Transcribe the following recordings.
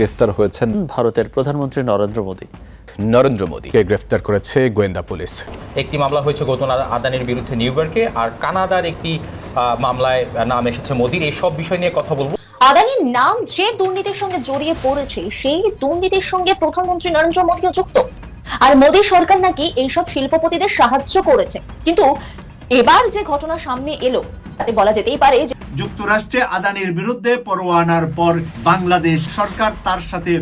গ্রেফতার হয়েছেন ভারতের প্রধানমন্ত্রী নরেন্দ্র মোদী। নরেন্দ্র মোদীকে গ্রেফতার করেছে গোয়েন্দা পুলিশ? একটি মামলা হয়েছে গৌতম আদানির বিরুদ্ধে নিউ ইয়র্কে আর কানাডার একটি মামলায় নাম এসেছে মোদির। এই সব বিষয় নিয়ে কথা বলব। আদানির নাম যে দুর্নীতির সঙ্গে জড়িয়ে পড়েছে সেই দুর্নীতির সঙ্গে প্রধানমন্ত্রী নরেন্দ্র মোদীও যুক্ত। আর মোদী সরকার নাকি এইসব শিল্পপতিদের সাহায্য করেছে। কিন্তু এবার যে ঘটনা সামনে এলো তাতে বলা যেতেই পারে যুক্তরাষ্ট্রে আদানির বিরুদ্ধে পরোয়ানার পর বাংলাদেশ সরকার তার সাথে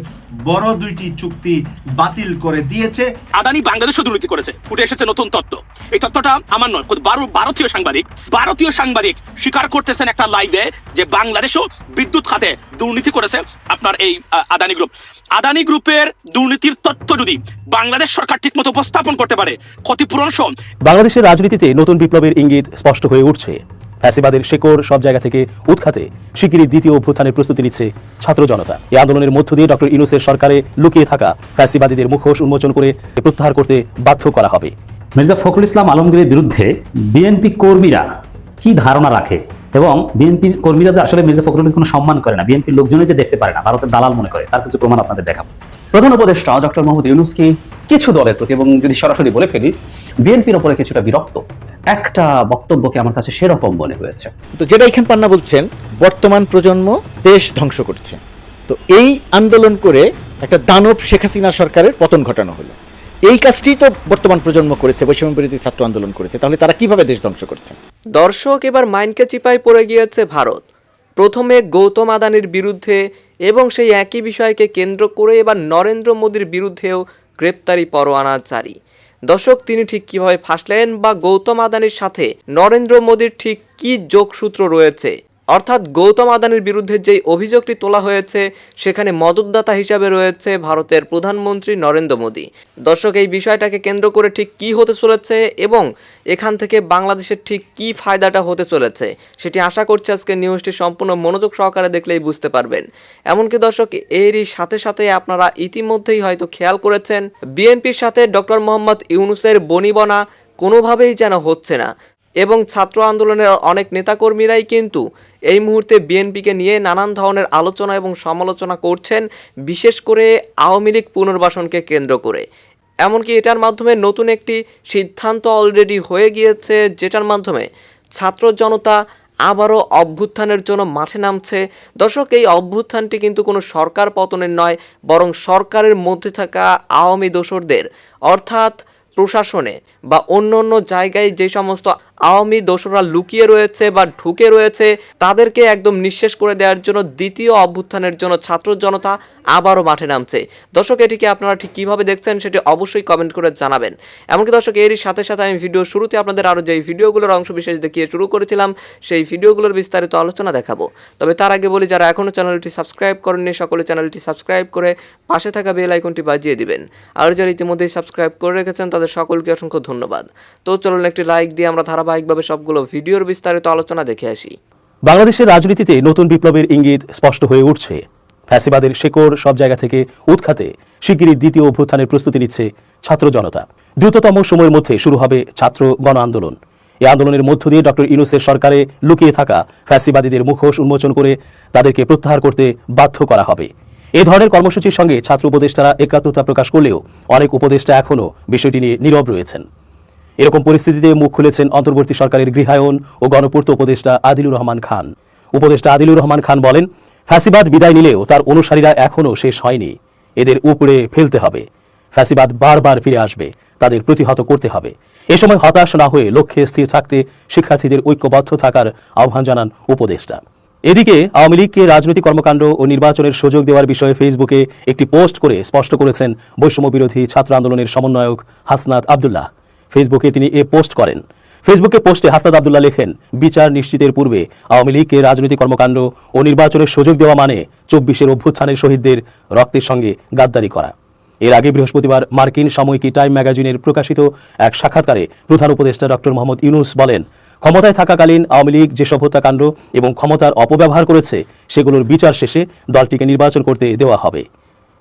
বড় দুইটি চুক্তি বাতিল করে দিয়েছে। আদানি বাংলাদেশও দুর্নীতি করেছে। উঠে এসেছে নতুন তত্ত্ব। এই তত্ত্বটা আমার নয় খোদ বারো ভারতীয় সাংবাদিক ভারতীয় সাংবাদিক স্বীকার করতেছেন একটা লাইভে যে বাংলাদেশও বিদ্যুৎ খাতে দুর্নীতি করেছে আপনার এই আদানি গ্রুপ আদানি গ্রুপের দুর্নীতির তথ্য যদি বাংলাদেশ সরকার ঠিকমতো উপস্থাপন করতে পারে ক্ষতিপূরণ সহ বাংলাদেশের রাজনীতিতে নতুন বিপ্লবের ইঙ্গিত স্পষ্ট হয়ে উঠছে। ফ্যাসিবাদের শেকড় সব জায়গা থেকে উৎখাতে শিগগিরই দ্বিতীয় অভ্যুত্থানের প্রস্তুতি নিচ্ছে ছাত্র জনতা। এই আন্দোলনের মধ্য দিয়ে ডক্টর ইনুসের সরকারে লুকিয়ে থাকা ফ্যাসিবাদীদের মুখোশ উন্মোচন করে প্রত্যাহার করতে বাধ্য করা হবে। মির্জা ফখরুল ইসলাম আলমগীরের বিরুদ্ধে বিএনপি কর্মীরা কি ধারণা রাখে? এবং বিএনপি কর্মীরা যে আসলে মির্জা ফখরুলের কোনো সম্মান করে না বিএনপির লোকজনে যে দেখতে পারে না ভারতের দালাল মনে করে তার কিছু প্রমাণ আপনাদের দেখাবো। প্রধান উপদেষ্টা ডক্টর মোহাম্মদ ইউনুস কি কিছু দলের প্রতি এবং যদি সরাসরি বলে ফেলি বিএনপির ওপরে কিছুটা বিরক্ত। একটা বক্তব্যকে আমার কাছে সেরকম মনে হয়েছে। তো যেটা এখান পান্না বলছেন বর্তমান প্রজন্ম দেশ ধ্বংস করছে। তো এই আন্দোলন করে একটা দানব শেখ হাসিনা সরকারের পতন ঘটানো হলো। এই কাজটি তো বর্তমান প্রজন্ম করেছে, বৈষম্য বিরোধী ছাত্র আন্দোলন করেছে। তাহলে তারা কীভাবে দেশ ধ্বংস করছে? দর্শক, এবার মাইনকে চিপায় পড়ে গিয়েছে ভারত। প্রথমে গৌতম আদানির বিরুদ্ধে এবং সেই একই বিষয়কে কেন্দ্র করে এবার নরেন্দ্র মোদীর বিরুদ্ধেও গ্রেপ্তারি পরোয়ানা জারি। দর্শক, তিনি ঠিক কীভাবে ফাঁসলেন বা গৌতম আদানির সাথে নরেন্দ্র মোদীর ঠিক কি যোগসূত্র রয়েছে অর্থাৎ গৌতম আদানির বিরুদ্ধে যেই অভিযোগটি তোলা হয়েছে, সেখানে মদতদাতা হিসাবে রয়েছে ভারতের প্রধানমন্ত্রী নরেন্দ্র মোদী। দর্শক, এই বিষয়টাকে কেন্দ্র করে ঠিক কি হতে চলেছে এবং এখান থেকে বাংলাদেশের ঠিক কি ফায়দাটা হতে চলেছে, সেটি আশা করছি আজকে নিউজটি সম্পূর্ণ মনোযোগ সহকারে দেখলেই বুঝতে পারবেন। এমনকি দর্শক, এরই সাথে সাথে আপনারা ইতিমধ্যেই হয়তো খেয়াল করেছেন, বিএনপির সাথে ডক্টর মোহাম্মদ ইউনুসের বনিবনা কোনোভাবেই যেন হচ্ছে না। এবং ছাত্র আন্দোলনের অনেক নেতাকর্মীরাই কিন্তু এই মুহূর্তে বিএনপিকে নিয়ে নানান ধরনের আলোচনা এবং সমালোচনা করছেন, বিশেষ করে আওয়ামী লীগ পুনর্বাসনকে কেন্দ্র করে। এমনকি এটার মাধ্যমে নতুন একটি সিদ্ধান্ত অলরেডি হয়ে গিয়েছে, যেটার মাধ্যমে ছাত্র জনতা আবারও অভ্যুত্থানের জন্য মাঠে নামছে। দর্শক, এই অভ্যুত্থানটি কিন্তু কোনো সরকার পতনের নয়, বরং সরকারের মধ্যে থাকা আওয়ামী দোসরদের, অর্থাৎ প্রশাসনে বা অন্য অন্য জায়গায় যে সমস্ত আওয়ামী দোসররা লুকিয়ে রয়েছে বা ঢুকে রয়েছে, তাদেরকে একদম নিঃশেষ করে দেওয়ার জন্য দ্বিতীয় অভ্যুত্থানের জন্য ছাত্র জনতা আবারও মাঠে নামছে। দর্শক, এটিকে আপনারা ঠিক কীভাবে দেখছেন সেটি অবশ্যই কমেন্ট করে জানাবেন। এমনকি দর্শক, এরই সাথে সাথে আমি ভিডিও শুরুতে আপনাদের আরও যেই ভিডিওগুলোর অংশ বিশেষ দেখিয়ে শুরু করেছিলাম, সেই ভিডিওগুলোর বিস্তারিত আলোচনা দেখাবো। তবে তার আগে বলি, যারা এখনও চ্যানেলটি সাবস্ক্রাইব করেননি, সকলে চ্যানেলটি সাবস্ক্রাইব করে পাশে থাকা বেল আইকনটি বাজিয়ে দিবেন। আর যারা ইতিমধ্যেই সাবস্ক্রাইব করে রেখেছেন, তাদের সকলকে অসংখ্য ধন্যবাদ। তো চলুন একটি লাইক দিয়ে আমরা ধারাবাহিকভাবে সবগুলো ভিডিওর বিস্তারিত আলোচনা দেখে আসি। বাংলাদেশের রাজনীতিতে নতুন বিপ্লবের ইঙ্গিত স্পষ্ট হয়ে উঠছে। ফ্যাসিবাদের শেকড় সব জায়গা থেকে উৎখাতে শিগগিরই দ্বিতীয় অভ্যুত্থানের প্রস্তুতি নিচ্ছে ছাত্র জনতা। দ্রুততম সময়ের মধ্যে শুরু হবে ছাত্র গণ আন্দোলন। এই আন্দোলনের মধ্য দিয়ে ডক্টর ইনুসের সরকারে লুকিয়ে থাকা ফ্যাসিবাদীদের মুখোশ উন্মোচন করে তাদেরকে প্রত্যাহার করতে বাধ্য করা হবে। এ ধরনের কর্মসূচির সঙ্গে ছাত্র উপদেষ্টারা একাত্মতা প্রকাশ করলেও অনেক উপদেষ্টা এখনও বিষয়টি নিয়ে নীরব রয়েছেন। এরকম পরিস্থিতিতে মুখ খুলেছেন অন্তর্বর্তী সরকারের গৃহায়ন ও গণপূর্ত উপদেষ্টা আদিলুর রহমান খান। উপদেষ্টা আদিলুর রহমান খান বলেন, ফ্যাসিবাদ বিদায় নিলেও তার অনুসারীরা এখনও শেষ হয়নি। এদের উপরে ফেলতে হবে। ফ্যাসিবাদ বারবার ফিরে আসবে। তাদের প্রতিহত করতে হবে। এ সময় হতাশ না হয়ে লক্ষ্যে স্থির থাকতে শিক্ষার্থীদের ঐক্যবদ্ধ থাকার আহ্বান জানান উপদেষ্টা। এদিকে আওয়ামী লীগকে রাজনৈতিক কর্মকাণ্ড ও নির্বাচনের সুযোগ দেওয়ার বিষয়ে ফেসবুকে একটি পোস্ট করে স্পষ্ট করেছেন বৈষম্য বিরোধী ছাত্র আন্দোলনের সমন্বয়ক হাসনাত আবদুল্লাহ। ফেসবুকে তিনি এ পোস্ট করেন। ফেসবুকে পোস্টে হাসনাত আবদুল্লাহ লেখেন, বিচার নিশ্চিতের পূর্বে আওয়ামী লীগকে রাজনৈতিক কর্মকাণ্ড ও নির্বাচনের সুযোগ দেওয়া মানে চব্বিশের অভ্যুত্থানের শহীদদের রক্তের সঙ্গে গাদ্দারি করা। এর আগে বৃহস্পতিবার মার্কিন সাময়িকী টাইম ম্যাগাজিনের প্রকাশিত এক সাক্ষাৎকারে প্রধান উপদেষ্টা ডক্টর মোহাম্মদ ইউনুস বলেন, ক্ষমতায় থাকাকালীন আওয়ামী লীগ যে সভ্যতাকাণ্ড এবং ক্ষমতার অপব্যবহার করেছে, সেগুলোর বিচার শেষে দলটিকে নির্বাচন করতে দেওয়া হবে।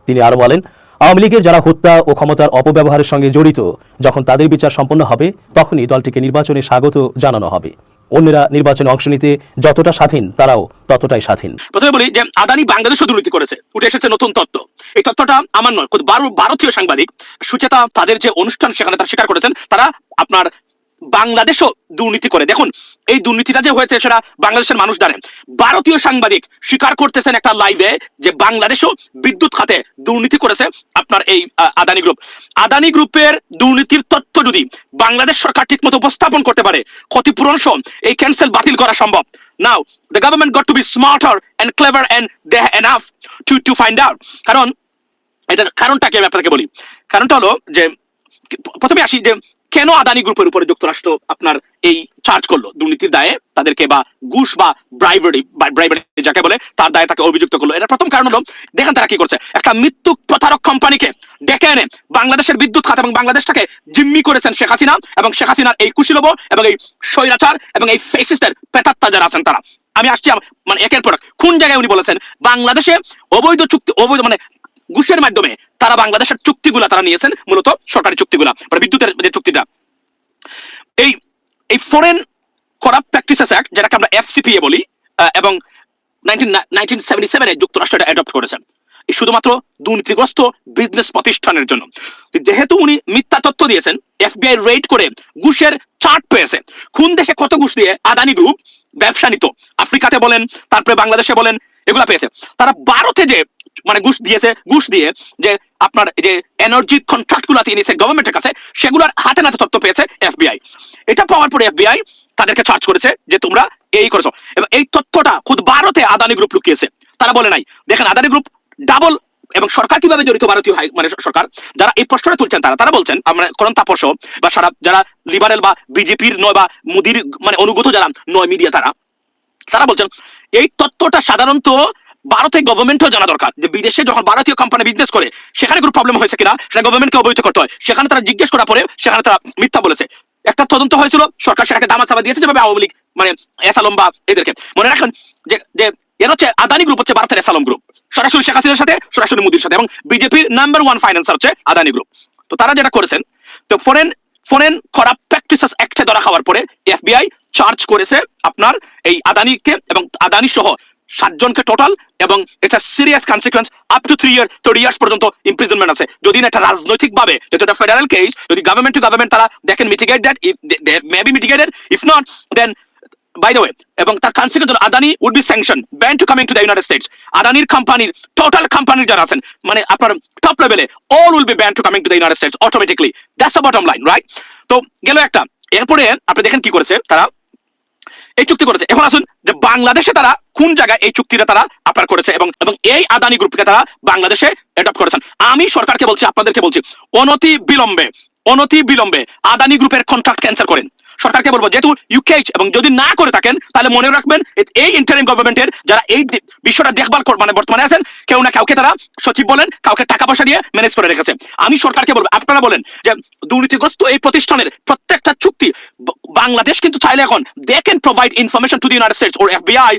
তিনি আরও বলেন আওয়ামী লীগের যারা হত্যা ও ক্ষমতার অপব্যবহারের সঙ্গে জড়িত, যখন তাদের বিচার সম্পন্ন হবে, তখনই দলটিকে নির্বাচনে স্বাগত জানানো হবে। অন্যরা নির্বাচনে অংশ নিতে যতটা স্বাধীন, তারাও ততটাই স্বাধীন। প্রথমে বলি যে, আদানি বাংলাদেশ দুর্নীতি করেছে। উঠে এসেছে নতুন তত্ত্ব। এই তত্ত্বটা আমার নয় ভারতীয় সাংবাদিক সুচেতা তাদের যে অনুষ্ঠান সেখানে তারা স্বীকার করেছেন, তারা আপনার বাংলাদেশও দুর্নীতি করে। দেখুন, এই দুর্নীতিটা যে হয়েছে সেটা বাংলাদেশের মানুষ জানেন ভারতীয় সাংবাদিক স্বীকার করতেছেন একটা লাইভে যে বাংলাদেশও বিদ্যুৎ খাতে দুর্নীতি করেছে আপনার এই আদানি গ্রুপ আদানি গ্রুপের দুর্নীতির তথ্য যদি বাংলাদেশ সরকার ঠিকমতো উপস্থাপন করতে পারে, ক্ষতিপূরণ সহ এই ক্যান্সেল বাতিল করা সম্ভব। Now the government got to be smarter and clever and they enough to to find out কারণ, এটার কারণটা কি আমি আপনাকে বলি? কারণটা হলো যে, প্রথমে আসি যে কেন আদানি গ্রুপের উপরে যুক্তরাষ্ট্র আপনার এই চার্জ করল? দুর্নীতির দায়ে তাদেরকে বা ঘুষ বা ব্রাইভারি ব্রাইভারি যাকে বলে, তার দায়ে তাকে অভিযুক্ত করল। এটা প্রথম কারণ হলো, দেখেন তারা কি করছে। একটা মৃত্যু প্রতারক কোম্পানিকে ডেকে এনে বাংলাদেশের বিদ্যুৎ খাত এবং বাংলাদেশটাকে জিম্মি করেছেন শেখ হাসিনা এবং শেখ হাসিনার এই কুশীলব এবং এই স্বৈরাচার এবং এই ফেসিস্টের পেতাত্তা যারা আছেন তারা। আমি আসছি মানে একের পর। কোন জায়গায় উনি বলেছেন? বাংলাদেশে অবৈধ চুক্তি অবৈধ মানে ঘুষের মাধ্যমে তারা বাংলাদেশের চুক্তিগুলা তারা নিয়েছেন, মূলত সরকারি চুক্তিগুলা মানে বিদ্যুতের যে চুক্তিটা। এই এই ফরেন করাপ্ট প্র্যাকটিসেস অ্যাক্ট যেটাকে আমরা এফসিপিএ বলি এবং নাইনটিন যুক্তরাষ্ট্র এটা অ্যাডপ্ট করেছেন। শুধুমাত্র দুর্নীতিগ্রস্ত বিজনেস প্রতিষ্ঠানের জন্য। যেহেতু উনি মিথ্যা তথ্য দিয়েছেন এফবিআই রেড করে ঘুষের চার্ট পেয়েছে, কোন দেশে কত ঘুষ দিয়ে আদানি গ্রুপ ব্যবসা নিত? আফ্রিকাতে বলেন, তারপরে বাংলাদেশে বলেন, এগুলা পেয়েছে। তারা ভারতে যে মানে ঘুষ দিয়েছে, ঘুষ দিয়ে যে আপনার যে এনার্জি কন্ট্রাক্টগুলা দিয়ে নিয়েছে গভর্নমেন্টের কাছে, সেগুলোর হাতে নাতে তথ্য পেয়েছে এফবিআই এটা পাওয়ার পরে এফবিআই তাদেরকে চার্জ করেছে যে তোমরা এই করেছ। এবং এই তথ্যটা খুদ ভারতে আদানি গ্রুপ লুকিয়েছে। তারা বলে নাই। দেখেন আদানি গ্রুপ ডাবল এবং সরকার কীভাবে জড়িত ভারতীয় মানে সরকার, যারা এই প্রশ্নটা তুলছেন তারা তারা বলছেন, আমরা করণ তাপস, বা সারা যারা লিবারেল বা বিজেপির নয় বা মোদির মানে অনুগত যারা নয় মিডিয়া তারা তারা বলছেন, এই তথ্যটা সাধারণত ভারতের গভর্নমেন্টও জানা দরকার যে বিদেশে যখন ভারতীয় কোম্পানি বিজনেস করে, সেখানে কোনো প্রবলেম হয়েছে কিনা, সেটা গভর্নমেন্টকে অবহিত করতে হয়। সেখানে তারা জিজ্ঞেস করার পরে সেখানে তারা মিথ্যা বলেছে। একটা তদন্ত হয়েছিল, সরকার সেটাকে দামা চাপা দিয়েছে, যেভাবে আওয়ামী লীগ মানে এসালম বা এদেরকে। মনে রাখেন যে এর হচ্ছে আদানি গ্রুপ হচ্ছে ভারতের এসালম গ্রুপ সরাসরি শেখ হাসিনার সাথে, সরাসরি মোদির সাথে, এবং বিজেপির নাম্বার ওয়ান ফাইন্যান্সার হচ্ছে আদানি গ্রুপ তো তারা যেটা করেছেন, তো ফরেন ফরেন খারাপ প্র্যাকটিসেস অ্যাক্টে ধরা খাওয়ার পরে এফবিআই চার্জ করেছে আপনার এই আদানিকে, এবং আদানি সহ সাতজনকে টোটাল এবং এটা serious consequence up to three year thirty years পর্যন্ত ইমপ্রিজনমেন্ট আছে। যদি না এটা রাজনৈতিক ভাবে যেহেতু এটা ফেডারেল কেস যদি গভর্নমেন্ট টু গভর্নমেন্ট তারা দেখেন mitigate that if may be mitigated if not then by the way এবং তার consequence Adani would be sanction ban to coming to the United States আদানির কোম্পানির টোটাল কোম্পানির যারা আছেন মানে আপনার টপ লেভেলে all will be ban to coming to the United States automatically that's the bottom line right তো গেল একটা। এরপরে আপনি দেখেন কি করেছে তারা? এই চুক্তি করেছে। এখন আসুন যে বাংলাদেশে তারা কোন জায়গায় এই চুক্তিটা তারা আপার করেছে এবং এবং এই আদানি গ্রুপকে তারা বাংলাদেশে অ্যাডপ্ট করেছেন। আমি সরকারকে বলছি, আপনাদেরকে বলছি অনতি বিলম্বে অনতি বিলম্বে আদানি গ্রুপের কন্ট্রাক্ট ক্যান্সেল করেন। সরকারকে বলব, যেহেতু ইউকেচ এবং যদি না করে থাকেন, তাহলে মনে রাখবেন এই ইন্টারিম গভর্নমেন্টের যারা এই বিষয়টা দেখভাল মানে বর্তমানে আছেন, কেউ না কাউকে তারা সচিব বলেন, কাউকে টাকা পয়সা দিয়ে ম্যানেজ করে রেখেছে। আমি সরকারকে বলব, আপনারা বলেন যে দুর্নীতিগ্রস্ত এই প্রতিষ্ঠানের প্রত্যেকটা চুক্তি বাংলাদেশ কিন্তু চাইলে এখন they can provide information to the United States or FBI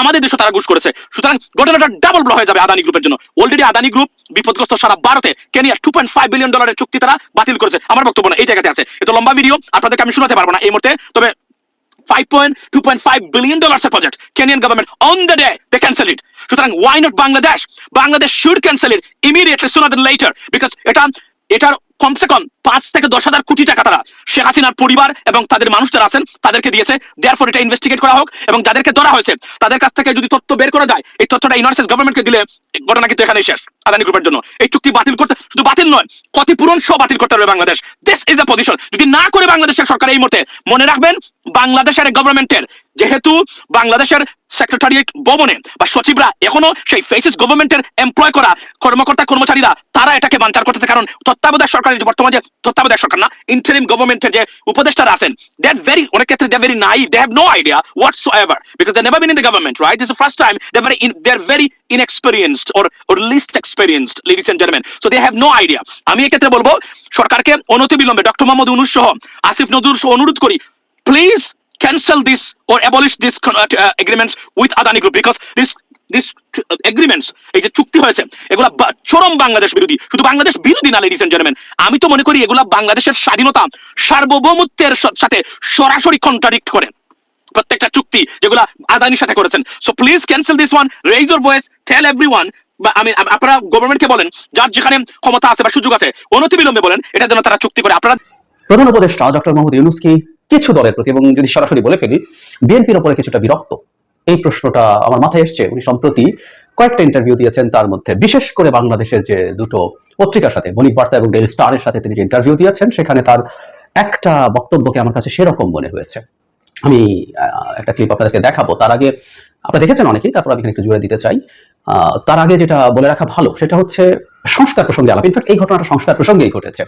আমাদের দেশে তারা ঘুষ করেছে। সুতরাং ঘটনাটা ডাবল ব্লো হয়ে যাবে আদানি গ্রুপের জন্য। অলরেডি আদানি গ্রুপ বিপদগ্রস্ত সারা ভারতে Kenya two point five billion ডলারের চুক্তি তারা বাতিল করেছে। আমার বক্তব্য না, এই জায়গাতে আছে। এটা লম্বা ভিডিও আপনাদেরকে আমি শোনাতে পারব না। এই মুহূর্তে তবে 5.2.5 billion dollars a project. Kenyan government on the day they cancel it. সুতরাং why not Bangladesh? Bangladesh should cancel it immediately sooner than later because এটা এটার কমসে কম পাঁচ থেকে দশ হাজার কোটি টাকা তারা শেখ হাসিনার পরিবার এবং তাদের মানুষ যারা আছেন, তাদেরকে দিয়েছে। দেয়ার এটা ইনভেস্টিগেট করা হোক এবং যাদেরকে ধরা হয়েছে, তাদের কাছ থেকে যদি তথ্য বের করা যায়, এই তথ্যটা ইউনাইটেড গভর্নমেন্টকে দিলে ঘটনা কিন্তু এখানেই শেষ আদানি গ্রুপের জন্য। এই চুক্তি বাতিল করতে শুধু বাতিল নয়, ক্ষতিপূরণ সহ বাতিল করতে হবে Bangladesh. This is a position যদি না করে বাংলাদেশের সরকার এই মুহূর্তে, মনে রাখবেন, বাংলাদেশের গভর্নমেন্টের যেহেতু বাংলাদেশের সেক্রেটারিয়েট ভবনে বা সচিবরা এখনও সেই ফেসিস গভর্নমেন্টের এমপ্লয় করা কর্মকর্তা, কর্মচারীরা, তারা এটাকে বাঞ্চার করতেছে। কারণ তত্ত্বাবধায়ক সরকারের যে বর্তমানে যে তত্ত্বাবধায়ক সরকার না ইন্টারিম গভর্নমেন্টের যে উপদেষ্টারা আছেন দে আর ভেরি অনেক ক্ষেত্রে দে ভেরি নাই they have no idea whatsoever because they never been in the government right this first time they very they are very inexperienced or or least experienced, ladies and gentlemen. So they have no idea. আমি এক্ষেত্রে বলব, সরকারকে অনতিবিলম্বে doctor Mohammad Yunus সহ, আসিফ নজরুল সহ অনুরোধ করি please cancel this or abolish this uh, uh, agreements with Adani Group because this this uh, agreements এই যে চুক্তি হয়েছে এগুলা চরম বাংলাদেশ বিরোধী। শুধু বাংলাদেশ বিরোধী না লেডিস এন্ড জেন্টলম্যান আমি তো মনে করি এগুলা বাংলাদেশের স্বাধীনতা সার্বভৌমত্বের সাথে সরাসরি কন্ট্রাডিক্ট করে। প্রত্যেকটা চুক্তি যেগুলা আদানির সাথে করেছেন। So please cancel this one raise your voice tell everyone বা আমি আপনারা গভর্নমেন্টকে বলেন যার যেখানে ক্ষমতা আছে বা সুযোগ আছে অনতিবিলম্বে বলেন এটা যেন তারা চুক্তি করে। আপনারা প্রধান উপদেষ্টা ডক্টর মোহাম্মদ ইউনুস কিছু দলের প্রতি, এবং যদি সরাসরি বলে ফেলি, বিএনপির উপরে কিছুটা বিরক্ত। এই প্রশ্নটা আমার মাথায় এসছে। উনি সম্প্রতি কয়েকটা ইন্টারভিউ দিয়েছেন তার মধ্যে। বিশেষ করে বাংলাদেশের যে দুটো পত্রিকার সাথে, বণিক বার্তা এবং ডেইলি স্টারের সাথে তিনি যে ইন্টারভিউ দিয়েছেন, সেখানে তার একটা বক্তব্যকে আমার কাছে সেরকম মনে হয়েছে। আমি একটা ক্লিপ আপনাদেরকে দেখাবো। তার আগে আপনারা দেখেছেন অনেকেই, তারপর আমি একটু জুড়ে দিতে চাই। তার আগে যেটা বলে রাখা ভালো, সেটা হচ্ছে সংস্কার প্রসঙ্গে আলাপ। ইনফ্যাক্ট এই ঘটনাটা সংস্কার প্রসঙ্গেই ঘটেছে।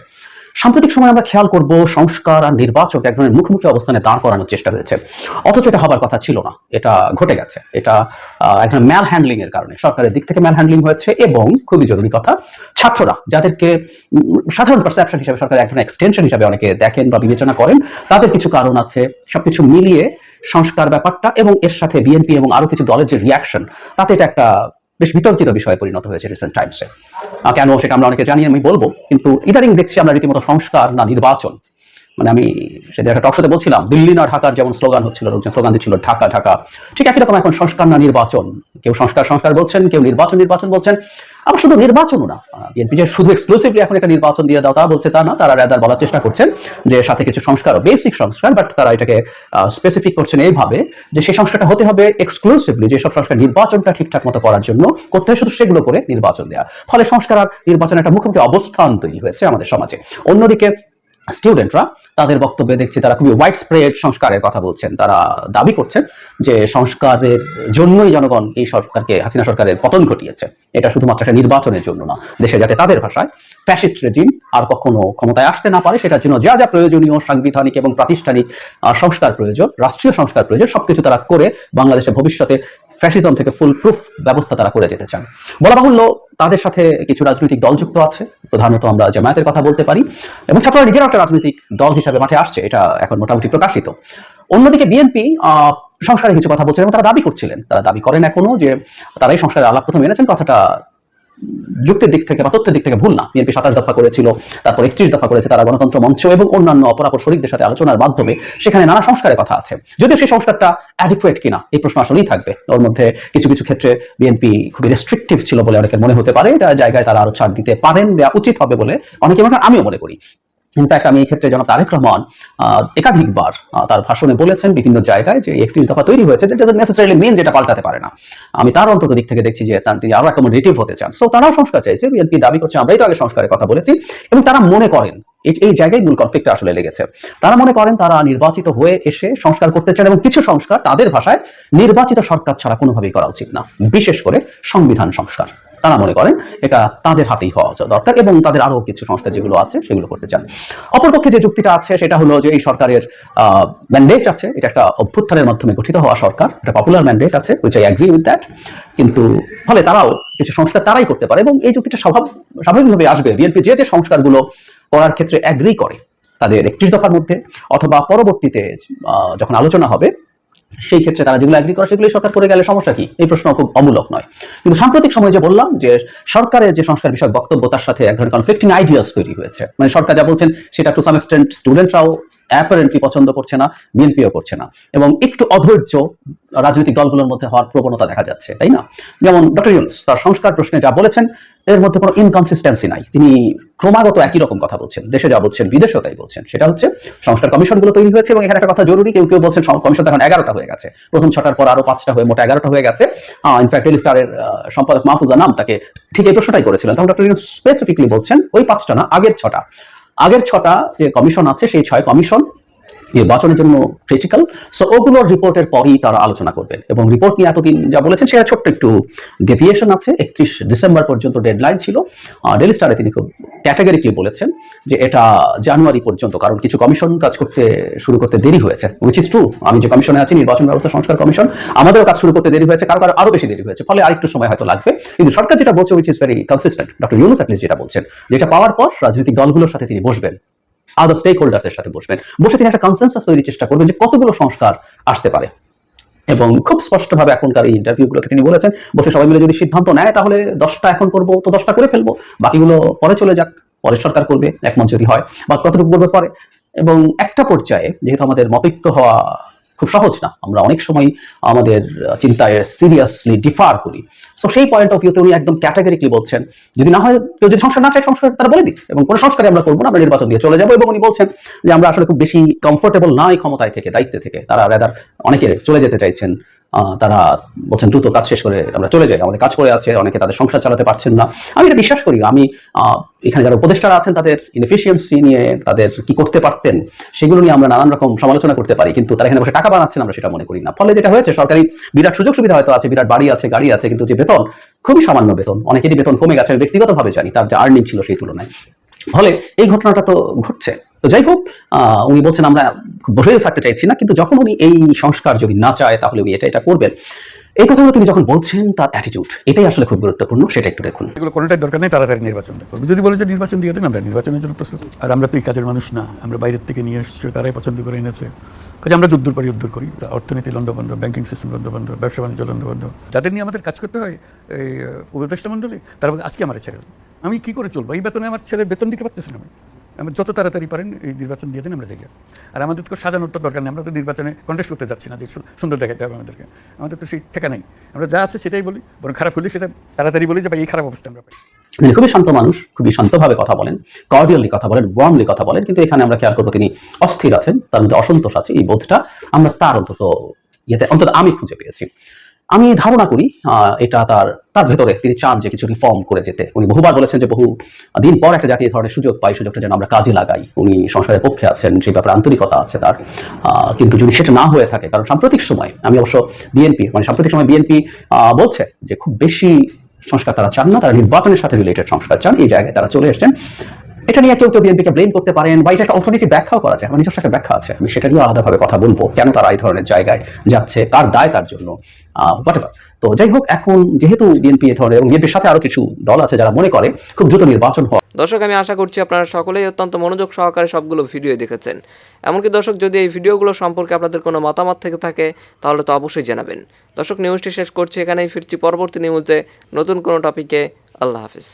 সাম্প্রতিক সময় আমরা খেয়াল করব সংস্কার আর নির্বাচক এক ধরনের মুখোমুখি অবস্থানে দাঁড় করানোর চেষ্টা হয়েছে। অথচ এটা হবার কথা ছিল না। এটা ঘটে গেছে। এটা আহ, এক ধরনের ম্যাল হ্যান্ডলিং এর কারণে। সরকারের দিক থেকে ম্যাল হ্যান্ডলিং হয়েছে এবং খুবই জরুরি কথা ছাত্ররা যাদেরকে সাধারণ পারসেপশন হিসেবে সরকার এক ধরনের এক্সটেনশন হিসেবে অনেকে দেখেন বা বিবেচনা করেন তাদের কিছু কারণ আছে সবকিছু মিলিয়ে সংস্কার ব্যাপারটা এবং এর সাথে বিএনপি এবং আরও কিছু দলের যে রিয়াকশন তাতে এটা একটা বেশ বিতর্কিত বিষয়ে পরিণত হয়েছে রিসেন্ট টাইমসে কেন সেটা আমরা অনেকে জানি, আমি বলব, কিন্তু ইদানিং দেখছি আমরা রীতিমতো সংস্কার না নির্বাচন মানে আমি সেদিন একটা টকশোতে বলছিলাম, দিল্লি না ঢাকার যেমন স্লোগান হচ্ছিল, লোকজন স্লোগান দিচ্ছিল, ঢাকা ঢাকা। ঠিক একই রকম এখন সংস্কার না নির্বাচন। কেউ সংস্কার সংস্কার বলছেন, কেউ নির্বাচন নির্বাচন বলছেন। আবার শুধু নির্বাচনও না বিএনপি যে শুধু এক্সক্লুসিভলি এখন একটা নির্বাচন দিয়ে দাও তা বলছে তা না, তারা রাদার বলার চেষ্টা করছেন যে সাথে কিছু সংস্কার বেসিক সংস্কার বাট তারা এটাকে স্পেসিফিক করছেন এইভাবে যে সেই সংস্কারটা হতে হবে এক্সক্লুসিভলি যেসব সংস্কার নির্বাচনটা ঠিকঠাক মতো করার জন্য করতে হয়, শুধু সেগুলো করে নির্বাচন দেওয়া ফলে সংস্কার আর নির্বাচনের একটা মুখোমুখি অবস্থান তৈরি হয়েছে আমাদের সমাজে। অন্যদিকে স্টুডেন্টরা তাদের বক্তব্যে দেখছি তারা খুবই ওয়াইড স্প্রেড সংস্কারের কথা বলছেন। তারা দাবি করছেন যে সংস্কারের জন্যই জনগণ এই সরকারকে, হাসিনা সরকারের পতন ঘটিয়েছে। এটা শুধুমাত্র একটা নির্বাচনের জন্য না। দেশে যাতে তাদের ভাষায় ফ্যাসিস্ট রেজিম আর কখনো ক্ষমতায় আসতে না পারে, সেটার জন্য যা যা প্রয়োজনীয় সাংবিধানিক এবং প্রাতিষ্ঠানিক সংস্কার প্রয়োজন, রাষ্ট্রীয় সংস্কার প্রয়োজন, সবকিছু তারা করে বাংলাদেশের ভবিষ্যতে ফ্যাসিজম থেকে ফুল প্রুফ ব্যবস্থা তারা করে যেতে চান। বলা বাহুল্য তাদের সাথে কিছু রাজনৈতিক দল যুক্ত আছে, প্রধানত আমরা জামায়াতের কথা বলতে পারি, এবং ছাত্ররা নিজেরা একটা রাজনৈতিক দল হিসাবে মাঠে আসছে, এটা এখন মোটামুটি প্রকাশিত। অন্যদিকে বিএনপি সংসারে কিছু কথা বলছিলেন এবং তারা দাবি করছিলেন। তারা দাবি করেন এখনও যে তারাই সংস্কারের আলাপ প্রথম এনেছেন, কথাটা যুক্তির দিক থেকে বা তথ্যের দিক থেকে ভুল না। বিএনপি সাতাশ দফা করেছিল, তারপর একত্রিশ দফা করেছে তারা গণতন্ত্র মঞ্চ এবং অন্যান্য অপরাপর শরিকদের সাথে আলোচনার মাধ্যমে। সেখানে নানা সংস্কারের কথা আছে। যদিও সেই সংস্কারটা অ্যাডিকুয়েট কিনা, এই প্রশ্ন আসলেই থাকবে। ওর মধ্যে কিছু কিছু ক্ষেত্রে বিএনপি খুবই রেস্ট্রিকটিভ ছিল বলে অনেকের মনে হতে পারে। এটা জায়গায় তারা আরও ছাড় দিতে পারেন দেওয়া উচিত হবে বলে অনেকে মনে আমিও মনে করি। ইনফ্যাক্ট আমি এই ক্ষেত্রে জনাব তারেক রহমান একাধিকবার তার ভাষণে বলেছেন বিভিন্ন জায়গায় যে একত্রিশ দফা তৈরি হয়েছে যেটা নেসেসারিলি মেন যেটা পাল্টাতে পারে না। আমি তার অন্তত দিক থেকে দেখছি যে তার তিনি আরও অ্যাকোমোডেটিভ হতে চান। সো তারাও সংস্কার চাইছে, বিএনপি দাবি করছে, আমরাই তো আগে সংস্কারের কথা বলেছি। এবং তারা মনে করেন, এই এই জায়গায় মূল কনফ্লিক্টটা আসলে লেগেছে। তারা মনে করেন তারা নির্বাচিত হয়ে এসে সংস্কার করতে চান এবং কিছু সংস্কার তাদের ভাষায় নির্বাচিত সরকার ছাড়া কোনোভাবেই করা উচিত না। বিশেষ করে সংবিধান সংস্কার। তারা মনে করেন এটা তাদের হাতেই হওয়া দরকার এবং তাদের আরও কিছু সংস্কার যেগুলো আছে, সেগুলো করতে চান। অপরপক্ষে যে যুক্তিটা আছে, সেটা হলো যে এই সরকারের ম্যান্ডেট আছে, এটা একটা অভ্যুত্থানের মাধ্যমে গঠিত হওয়া সরকার, একটা পপুলার ম্যান্ডেট আছে which I agree with that কিন্তু ফলে তারাও কিছু সংস্কার তারাই করতে পারে এবং এই যুক্তিটা স্বভাব, স্বাভাবিকভাবে আসবে। বিএনপি যে যে সংস্কারগুলো করার ক্ষেত্রে অ্যাগ্রি করে তাদের একত্রিশ দফার মধ্যে অথবা পরবর্তীতে যখন আলোচনা হবে সেই ক্ষেত্রে তারা যেগুলো অ্যাগ্রি করে, সেগুলো সরকার করে গেলে সমস্যা কি? এই প্রশ্ন খুব অমূলক নয়। কিন্তু সাম্প্রতিক সময়ে যে বললাম যে সরকারের যে সংস্কার বিষয়ক বক্তব্য, তার সাথে এক ধরনের কনফ্লিক্টিং আইডিয়াস তৈরি হয়েছে। মানে সরকার যা বলছেন, সেটা টু সাম এক্সটেন্ট স্টুডেন্টরাও অ্যাপারেন্টলি পছন্দ করছে না, বিএনপিও করছে না। এবং একটু অধৈর্য রাজনৈতিক দলগুলোর মধ্যে হওয়ার প্রবণতা দেখা যাচ্ছে, তাই না? যেমন ডক্টর ইউনুস, তার সংস্কার প্রশ্নে যা বলেছেন, এর মধ্যে কোনো ইনকনসিস্টেন্সি নাই। তিনি ক্রমাগত একই রকম কথা বলছেন। দেশে যা বলছেন, বিদেশেও তাই বলছেন। সেটা হচ্ছে, সংস্কার কমিশনগুলো তৈরি হয়েছে এবং এখানে একটা কথা জরুরি, কেউ কেউ বলছেন কমিশন এখন এগারোটা হয়ে গেছে। প্রথম ছটার পর আরও পাঁচটা হয়ে, মোট এগারোটা হয়ে গেছে। ইনফ্যাক্ট ডেলি স্টারের সম্পাদক মাহফুজা নাম তাকে ঠিক এই প্রশ্নটাই করেছিলেন। তখন ডক্টর স্পেসিফিকলি বলছেন, ওই পাঁচটা না, আগের ছটা। আগের ছটা যে কমিশন আছে সেই ছয় কমিশন নির্বাচনের জন্য ক্রিটিক্যাল সো ওগুলোর রিপোর্টের পরই তারা আলোচনা করবেন। এবং রিপোর্ট নিয়ে এতদিন যা বলেছেন, সেটা ছোট্ট একটু ডেভিয়েশন আছে। একত্রিশ ডিসেম্বর পর্যন্ত ডেডলাইন ছিল। ডেলি স্টারে তিনি খুব ক্যাটাগরিকলি বলেছেন যে এটা জানুয়ারি পর্যন্ত, কারণ কিছু কমিশন কাজ করতে শুরু করতে দেরি হয়েছে উইচ ইজ ট্রু আমি যে কমিশনে আছি, নির্বাচন ব্যবস্থা সংস্কার কমিশন আমাদেরও কাজ শুরু করতে দেরি হয়েছে, কারও কারও আরও বেশি দেরি হয়েছে, ফলে আরেকটু সময় হয়তো লাগবে। কিন্তু সরকার যেটা বলছে which is very consistent doctor Yunus at least যেটা বলছেন, যেটা পাওয়ার পর রাজনৈতিক দলগুলোর সাথে তিনি বসবেন। আদার স্টেক হোল্ডার্সের সাথে বসবেন। বসে তিনি একটা কনসেন্সাস তৈরির চেষ্টা করবেন যে কতগুলো সংস্কার আসতে পারে। এবং খুব স্পষ্টভাবে এখনকার এই ইন্টারভিউগুলোতে তিনি বলেছেন, বসে সবাই মিলে যদি সিদ্ধান্ত নেয়, তাহলে দশটা এখন করব, তো দশটা করে ফেলব। বাকিগুলো পরে চলে যাক, পরে সরকার করবে একমত যদি হয়, বা কতটুকু করবে পরে। এবং একটা পর্যায়ে, যেহেতু আমাদের মতৈক্য হওয়া খুব সহজ না। আমরা অনেক সময় আমাদের চিন্তায় সিরিয়াসলি ডিফার করি। সো সেই পয়েন্ট অফ ভিউতে উনি একদম ক্যাটাগরিকলি বলছেন, যদি না হয়, কেউ যদি সংস্কার না চায় সংস্কার তারা বলে দিক এবং কোনো সংস্কারে আমরা করব না, আমরা নির্বাচন দিয়ে চলে যাব এবং উনি বলছেন যে, আমরা আসলে খুব বেশি কমফোর্টেবল না এই ক্ষমতায় থেকে, দায়িত্বে থেকে। তারা রেদার অনেকে চলে যেতে চাইছেন। তারা বলছেন, দ্রুত কাজ শেষ করে আমরা চলে যাই। আমাদের কাজ করে আছে, অনেকে তাদের সংসার চালাতে পারছেন না। আমি এটা বিশ্বাস করি। আমি এখানে যারা উপদেষ্টারা আছেন, তাদের ইনএফিসিয়েন্সি নিয়ে তাদের কি করতে পারতেন, সেগুলো নিয়ে আমরা নানান রকম সমালোচনা করতে পারি। কিন্তু তারা এখানে বসে টাকা বানাচ্ছেন, আমরা সেটা মনে করি না। ফলে যেটা হয়েছে, সরকারি বিরাট সুযোগ সুবিধা হয়তো আছে, বিরাট বাড়ি আছে, গাড়ি আছে, কিন্তু যে বেতন, খুবই সামান্য বেতন। অনেকেরই বেতন কমে গেছে, আমি ব্যক্তিগতভাবে জানি, তার যে আর্নিং ছিল সেই তুলনায়। ফলে এই ঘটনাটা তো ঘটছে। তো যাই হোক উনি বলছেন আমরা বসে থাকতে চাইছি না কিন্তু যখন উনি এই সংস্কার যদি না চায় তাহলে উনি এটা এটা করবেন। এই কথাগুলো তিনি যখন বলছেন তার অ্যাটিটিউড এটাই আসলে খুব গুরুত্বপূর্ণ সেটা একটু দেখুন। এগুলো কোনোটাই দরকার নেই তাড়াতাড়ি নির্বাচনটা করব যদি বলে যে নির্বাচন দিয়ে দেন আমরা নির্বাচনের জন্য প্রস্তুত। আর আমরা তো এই কাজের মানুষ না আমরা বাইরের থেকে নিয়ে এসেছি তারাই পছন্দ করে এনেছে। কাজে আমরা যুদ্ধ করি যুদ্ধ করি অর্থনীতি লন্ডবন্ধ ব্যাংকিং সিস্টেম লন্ডবন্ধ ব্যবসা বাণিজ্য লন্ডবন্ধ যাদের নিয়ে আমাদের কাজ করতে হয় এই উপদেষ্টা মণ্ডলী তারা বলে, আজকে আমার ছেড়ে আমি কি করে চলবো? এই বেতনে আমার ছেলের বেতন দিতে পারতেছি না আমি। আমরা যত তাড়াতাড়ি পারেন এই নির্বাচন দিয়ে দিন, আমরা যাই আর আমাদের তো সাজানোর তো দরকার নেই, আমরা তো নির্বাচনে কন্টেস্ট করতে যাচ্ছি না যে সুন্দর দেখাতে হবে আমাদেরকে। আমাদের তো সেই ঠেকা নেই। আমরা যা আছে সেটাই বলি, বরং খারাপ হলে সেটা তাড়াতাড়ি বলি যে, ভাই, এই খারাপ অবস্থা আমরা পাই। তিনি খুবই শান্ত মানুষ, খুবই শান্তভাবে কথা বলেন কর্ডিয়ালি কথা বলেন ওয়ার্মলি কথা বলেন, কিন্তু এখানে আমরা খেয়াল করব তিনি অস্থির আছেন, তার মধ্যে অসন্তোষ আছে, এই বোধটা আমরা তার অন্তত ইয়েতে, অন্তত আমি খুঁজে পেয়েছি। আমি ধারণা করি এটা তার তার ভেতরে তিনি চান যে কিছু রিফর্ম করে যেতে। উনি বহুবার বলেছেন যে বহু দিন পর একটা জাতীয় ধরনের সুযোগ পাই, সুযোগটা যেন আমরা কাজে লাগাই। উনি সংসারের পক্ষে আছেন সেই ব্যাপারে আন্তরিকতা আছে তার। কিন্তু যদি সেটা না হয়ে থাকে, কারণ সাম্প্রতিক সময়, আমি অবশ্য বিএনপি মানে সাম্প্রতিক সময় বিএনপি বলছে যে খুব বেশি সংস্কার তারা চান না, তারা নির্বাচনের সাথে রিলেটেড সংস্কার চান। এই জায়গায় তারা চলে এসেছেন। এটা নিয়ে কেউ কেউ বিএনপিকে ব্লেম করতে পারেন বা একটা অল্টারনেটিভ ব্যাখ্যাও করা যায়, আমার নিজস্ব একটা ব্যাখ্যা আছে। আমি সেটা নিয়ে আলাদাভাবে কথা বলব, কেন তারা এই ধরনের জায়গায় যাচ্ছে, কার দায় তার জন্য হোয়াট তো যাই হোক, এখন যেহেতু বিএনপি এ ধরনের, এবং বিএনপির সাথে আরও কিছু দল আছে যারা মনে করে, খুব দ্রুত নির্বাচন হওয়া দর্শক, আমি আশা করছি আপনারা সকলেই অত্যন্ত মনোযোগ সহকারে সবগুলো ভিডিও দেখেছেন। এমনকি দর্শক, যদি এই ভিডিওগুলো সম্পর্কে আপনাদের কোনো মতামত থেকে থাকে, তাহলে তো অবশ্যই জানাবেন। দর্শক নিউজটি শেষ করছি এখানেই, ফিরছি পরবর্তী নিউজে নতুন কোনো টপিকে আল্লাহ হাফিজ।